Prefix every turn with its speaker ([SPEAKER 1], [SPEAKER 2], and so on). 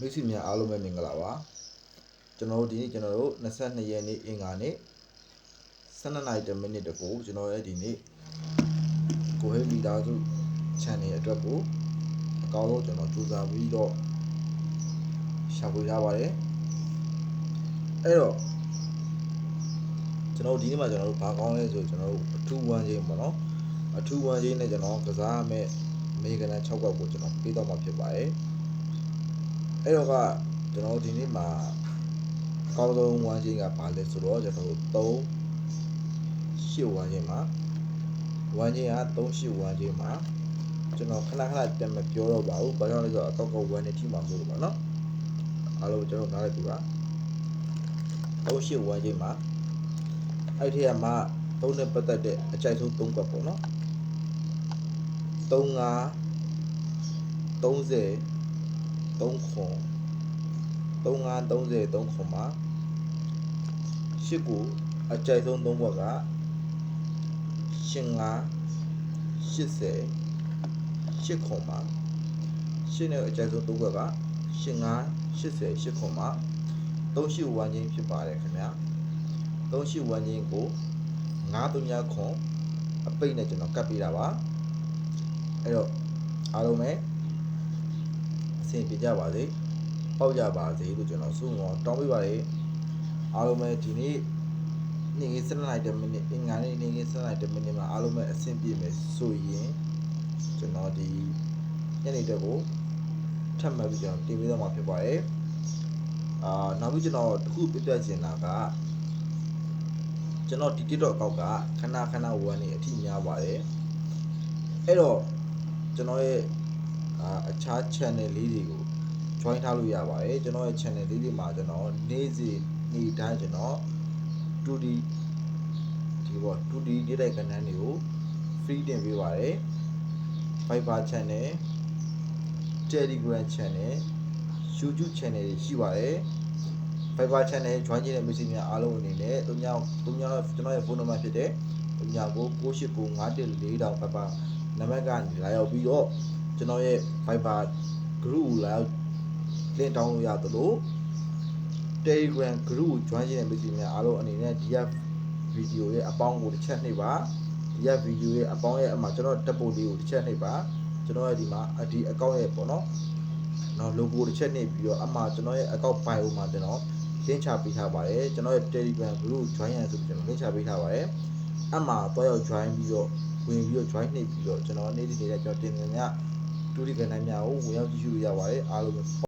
[SPEAKER 1] မိတ်ဆွေများအားလုံးပဲမင်္ဂလာပါကျွန်တော်တို့ဒီနေ့ကျွန်တော်တို့22ရက်နေ့အင်္ဂါနေ့12နာရီ10မိနစ်တကူကျွန်တော်ရဲ့ဒီနေ့ကိုဟေးမီတာစု channel အတွက်ကိုအကောင်းဆုံးကျွန်တော်စူးစမ်းပြီးတော့ရှာဖွေရပါတယ်အဲ့တော့ကျွန်တော်တို့ဒီနေ့မှာကျွန်တော်တို့ဘာကောင်းလဲဆိုကျွန်တော်တို့အထူးဝမ်းချင်းပေါ့နော်အထူးဝမ်းချင်းနဲ့ကျွန်တော်ကစားရမယ့်အမေရိကန်6ကောက်ကိုကျွန်တော်ပေးတော့မှာဖြစ်ပါတယ် အဲ့တော့ကကျွန်တော်တို့ဒီနေ့မှာအကောင်းဆုံးဝမ်းချင်းကဘာလဲဆိုတော့ကျွန်တော်တို့3 8ဝမ်းချင်းမှာဝမ်းချင်းက3 8ဝမ်းချင်းမှာကျွန်တော်ခဏခဏပြန်မပြောတော့ပါဘူးဘာကြောင့်လဲဆိုတော့အကောက်ကောက်ဝမ်းနေထိမှာဆိုလို့ပါနော်အားလုံးကျွန်တော်နားလည်ပြီပါ3 8ဝမ်းချင်းမှာအဲ့ဒီကမှသုံးနဲ့ပတ်သက်တဲ့အကြိုက်ဆုံး၃ကွက်ပေါ့နော်35 30 3ခွန်35 30 3ခွန်မှာရှစ်ကိုအကြိုက်ဆုံး၃ကွက်ကရှင်5 80 8ခွန်မှာရှစ်နဲ့အကြိုက်ဆုံး၃ကွက်ကရှင်5 80 8ခွန်မှာ38ဝန်းချင်းဖြစ်ပါတယ်ခင်ဗျာ38ဝန်းချင်းကို9 3ခွန်အပိတ်နဲ့ကျွန်တော်ကတ်ပေးတာပါအဲ့တော့အားလုံးပဲ အဆင်ပြေကြပါစေပေါက်ကြပါစေလို့ကျွန်တော်ဆုမွန်တောင်းပေးပါလေအားလုံးပဲဒီနေ့နေ့က7နိုင်တဲ့မိနစ်အင်္ဂါနေ့နေ့က7နိုင်တဲ့မိနစ်မှာအားလုံးပဲအဆင်ပြေမယ်ဆိုရင်ကျွန်တော်ဒီညနေတက်ကိုထပ်မှတ်ပြီးကျွန်တော်တင်ပေးတော့မှာဖြစ်ပါတယ်အာနောက်ပြီးကျွန်တော်တခုပြပြချင်တာကကျွန်တော်ဒီ TikTok အကောက်ကခဏခဏဝမ်းနေအထိများပါတယ်အဲ့တော့ကျွန်တော်ရဲ့ အာအခြား channel လေးတွေကို join ထားလို့ရပါတယ်ကျွန်တော်ရဲ့ channel လေးတွေမှာကျွန်တော်နေ့စဉ်နေ့တိုင်းကျွန်တော် 2D ဒီပေါ့ 2D နေ့တိုင်းကဏ္ဍတွေကို free တင်ပေးပါတယ် Viber channel Telegram channel YouTube channel တွေရှိပါတယ် Viber channel join ခြင်းတဲ့ message များအားလုံးအနေနဲ့သူများသူများတော့ကျွန်တော်ရဲ့ဖုန်းနံပါတ်ဖြစ်တဲ့သူများကို9895144000 Viber နံပါတ်ကနေလာရောက်ပြီးတော့ ကျွန်တော်ရဲ့ Viber group ကိုလာရောက် link down လို့ရသလို Telegram group ကို join ခြင်းတဲ့ message များအားလုံးအနေနဲ့ဒီကဗီဒီယိုရဲ့အပေါင်းကိုတစ်ချက်နှိပ်ပါဒီကဗီဒီယိုရဲ့အပေါင်းရဲ့အမှာကျွန်တော်တက်ပို့လေးကိုတစ်ချက်နှိပ်ပါကျွန်တော်ရဲ့ဒီမှာဒီ account ရဲ့ပေါ့နော်နော် logo တစ်ချက်နှိပ်ပြီးတော့အမှာကျွန်တော်ရဲ့ account bio မှာကျွန်တော် link ချပေးထားပါတယ်ကျွန်တော်ရဲ့ Telegram group join ရဆိုပြီးကျွန်တော် link ချပေးထားပါတယ်အမှာတော့ရောက် join ပြီးတော့ဝင်ပြီးတော့ join နှိပ်ပြီးတော့ကျွန်တော်နေ့ဒီနေ့ကျွန်တော်တင်နေမြ တူဒီကဏ္ဍများကိုဝင်ရောက်ကြည့်ရှုလို့ရပါတယ်အားလုံး